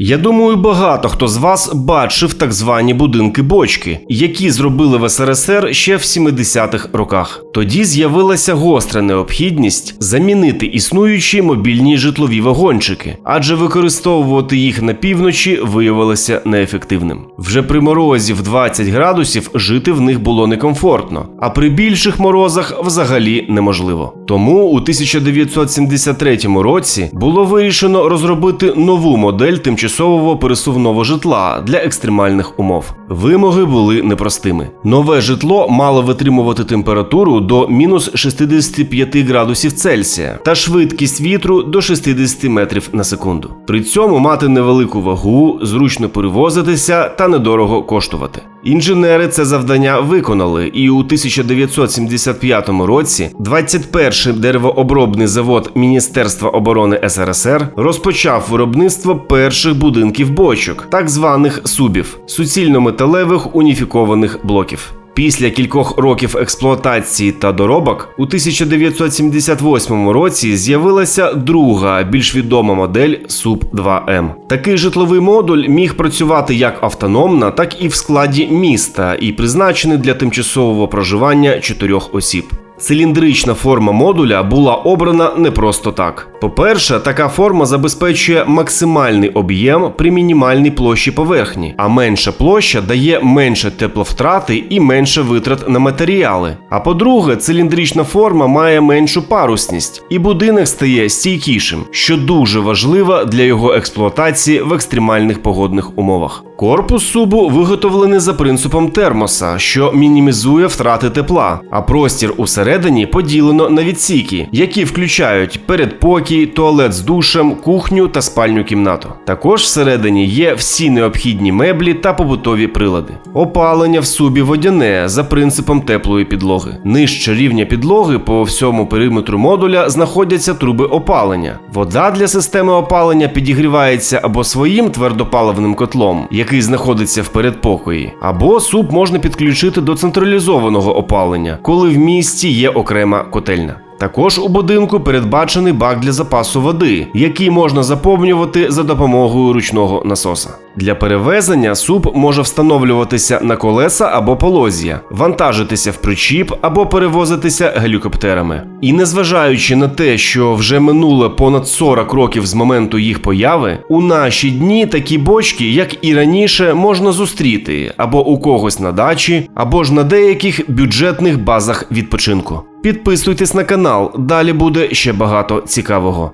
Я думаю, багато хто з вас бачив так звані будинки бочки, які зробили в СРСР ще в 70-х роках. Тоді з'явилася гостра необхідність замінити існуючі мобільні житлові вагончики, адже використовувати їх на півночі виявилося неефективним. Вже при морозі в 20 градусів жити в них було некомфортно, а при більших морозах взагалі неможливо. Тому у 1973 році було вирішено розробити нову модель тимчасового пересувного житла для екстремальних умов. Вимоги були непростими. Нове житло мало витримувати температуру до мінус 65 градусів Цельсія та швидкість вітру до 60 метрів на секунду. При цьому мати невелику вагу, зручно перевозитися та недорого коштувати. Інженери це завдання виконали, і у 1975 році 21-й деревообробний завод Міністерства оборони СРСР розпочав виробництво перших будинків бочок, так званих субів, суцільно-металевих уніфікованих блоків. Після кількох років експлуатації та доробок у 1978 році з'явилася друга, більш відома модель Суб 2М. Такий житловий модуль міг працювати як автономно, так і в складі міста, і призначений для тимчасового проживання чотирьох осіб. Циліндрична форма модуля була обрана не просто так. По-перше, така форма забезпечує максимальний об'єм при мінімальній площі поверхні, а менша площа дає менше тепловтрати і менше витрат на матеріали. А по-друге, циліндрична форма має меншу парусність, і будинок стає стійкішим, що дуже важливо для його експлуатації в екстремальних погодних умовах. Корпус субу виготовлений за принципом термоса, що мінімізує втрати тепла, а простір усередині поділено на відсіки, які включають передпокій, туалет з душем, кухню та спальню кімнату. Також всередині є всі необхідні меблі та побутові прилади. Опалення в субі водяне за принципом теплої підлоги. Нижче рівня підлоги по всьому периметру модуля знаходяться труби опалення. Вода для системи опалення підігрівається або своїм твердопаливним котлом, який знаходиться в передпокої, або суп можна підключити до централізованого опалення, коли в місті є окрема котельня. Також у будинку передбачений бак для запасу води, який можна заповнювати за допомогою ручного насоса. Для перевезення суп може встановлюватися на колеса або полоз'я, вантажитися в причіп або перевозитися гелікоптерами. І незважаючи на те, що вже минуло понад 40 років з моменту їх появи, у наші дні такі бочки, як і раніше, можна зустріти або у когось на дачі, або ж на деяких бюджетних базах відпочинку. Підписуйтесь на канал, далі буде ще багато цікавого.